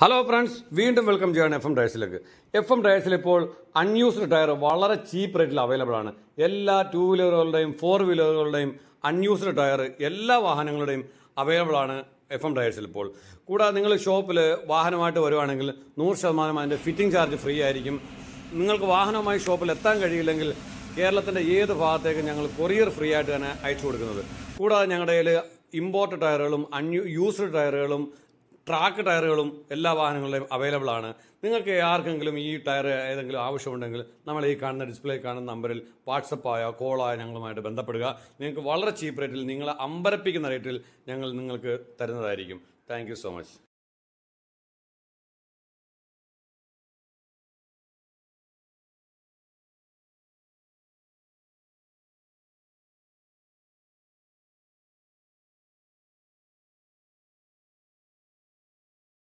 Hello friends വീണ്ടും welcome ചെയ്യാണ് F M ടയർസിലേക്ക് എഫ് എം ടയർസിൽ ഇപ്പോൾ അൺയൂസ്ഡ് ടയർ വളരെ ചീപ്പ് റേറ്റിൽ അവൈലബിൾ ആണ്. എല്ലാ ടൂ വീലറുകളുടെയും ഫോർ വീലറുകളുടെയും അൺയൂസ്ഡ് ടയർ എല്ലാ വാഹനങ്ങളുടെയും അവൈലബിൾ ആണ് എഫ് എം ടയർസിൽ ഇപ്പോൾ. കൂടാതെ നിങ്ങൾ ഷോപ്പിൽ വാഹനമായിട്ട് വരുവാണെങ്കിൽ നൂറ് ശതമാനം അതിന്റെ ഫിറ്റിംഗ് ചാർജ് ഫ്രീ ആയിരിക്കും. നിങ്ങൾക്ക് വാഹനവുമായി ഷോപ്പിൽ എത്താൻ കഴിയില്ലെങ്കിൽ കേരളത്തിന്റെ ഏത് ഭാഗത്തേക്കും ഞങ്ങൾ കൊറിയർ ഫ്രീ ആയിട്ട് തന്നെ അയച്ചു കൊടുക്കുന്നത്. കൂടാതെ ഞങ്ങളുടെ കയ്യിൽ ഇമ്പോർട്ട് ടയറുകളും അൺയൂ യൂസ്ഡ് ടയറുകളും ട്രാക്ക് ടയറുകളും എല്ലാ വാഹനങ്ങളുടെയും അവൈലബിൾ ആണ്. നിങ്ങൾക്ക് ആർക്കെങ്കിലും ഈ ടയർ ഏതെങ്കിലും ആവശ്യമുണ്ടെങ്കിൽ നമ്മൾ ഈ കാണുന്ന ഡിസ്പ്ലേ കാണുന്ന നമ്പറിൽ വാട്സപ്പായോ കോളായോ ഞങ്ങളുമായിട്ട് ബന്ധപ്പെടുക. നിങ്ങൾക്ക് വളരെ ചീപ്പ് റേറ്റിൽ നിങ്ങളെ അമ്പരപ്പിക്കുന്ന റേറ്റിൽ ഞങ്ങൾ നിങ്ങൾക്ക് തരുന്നതായിരിക്കും. Thank so much